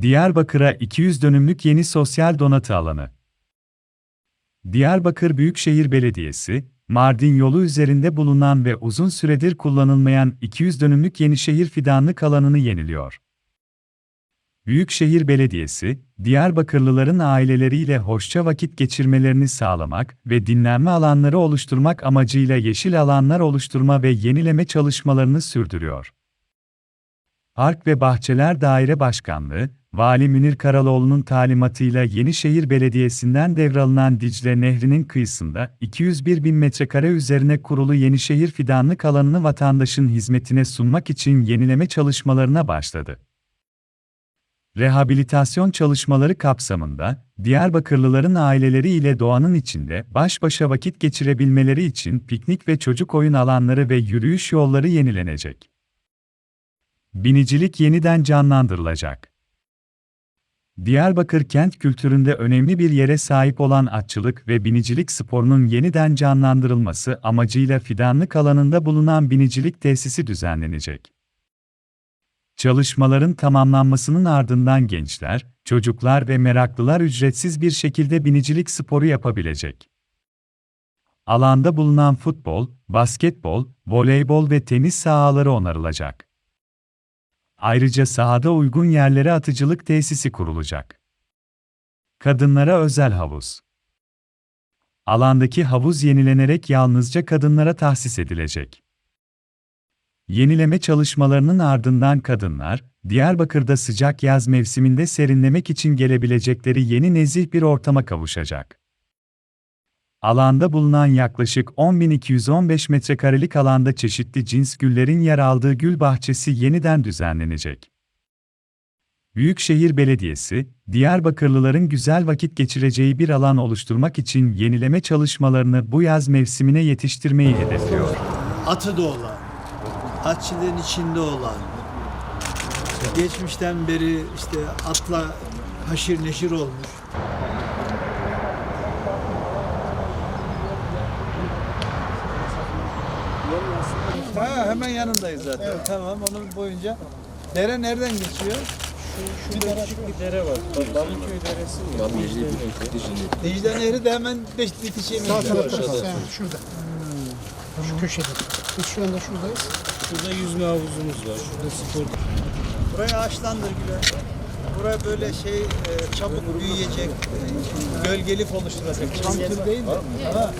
Diyarbakır'a 200 dönümlük yeni sosyal donatı alanı. Diyarbakır Büyükşehir Belediyesi, Mardin yolu üzerinde bulunan ve uzun süredir kullanılmayan 200 dönümlük Yenişehir Fidanlık alanını yeniliyor. Büyükşehir Belediyesi, Diyarbakırlıların aileleriyle hoşça vakit geçirmelerini sağlamak ve dinlenme alanları oluşturmak amacıyla yeşil alanlar oluşturma ve yenileme çalışmalarını sürdürüyor. Park ve Bahçeler Daire Başkanlığı, Vali Münir Karaloğlu'nun talimatıyla Yenişehir Belediyesi'nden devralınan Dicle Nehri'nin kıyısında 201 bin metrekare üzerine kurulu Yenişehir Fidanlık alanını vatandaşın hizmetine sunmak için yenileme çalışmalarına başladı. Rehabilitasyon çalışmaları kapsamında, Diyarbakırlıların aileleri ile doğanın içinde baş başa vakit geçirebilmeleri için piknik ve çocuk oyun alanları ve yürüyüş yolları yenilenecek. Binicilik yeniden canlandırılacak. Diyarbakır kent kültüründe önemli bir yere sahip olan atçılık ve binicilik sporunun yeniden canlandırılması amacıyla fidanlık alanında bulunan binicilik tesisi düzenlenecek. Çalışmaların tamamlanmasının ardından gençler, çocuklar ve meraklılar ücretsiz bir şekilde binicilik sporu yapabilecek. Alanda bulunan futbol, basketbol, voleybol ve tenis sahaları onarılacak. Ayrıca sahada uygun yerlere atıcılık tesisi kurulacak. Kadınlara özel havuz. Alandaki havuz yenilenerek yalnızca kadınlara tahsis edilecek. Yenileme çalışmalarının ardından kadınlar, Diyarbakır'da sıcak yaz mevsiminde serinlemek için gelebilecekleri yeni nezih bir ortama kavuşacak. Alanda bulunan yaklaşık 10.215 metrekarelik alanda çeşitli cins güllerin yer aldığı gül bahçesi yeniden düzenlenecek. Büyükşehir Belediyesi, Diyarbakırlıların güzel vakit geçireceği bir alan oluşturmak için yenileme çalışmalarını bu yaz mevsimine yetiştirmeyi hedefliyor. atı da olan, atçılığın içinde olan, geçmişten beri işte atla haşir neşir olmuş. Ha, hemen yanındayız zaten. Tamam onun boyunca. Dere nereden geçiyor? Şurada küçük bir dere var. Balıköy Deresi mi? Bam Dicle Nehri de hemen beş bitişiğimiz. Sağ tarafta şurada. Şu köşede. Biz şu anda şuradayız. Şurada yüzme havuzumuz var. Şurada spor. Burayı ağaçlandır gibi. Buraya böyle şey e, çabuk büyüyecek, gölgelik oluşturacak. Çam tür değil mi? Ha.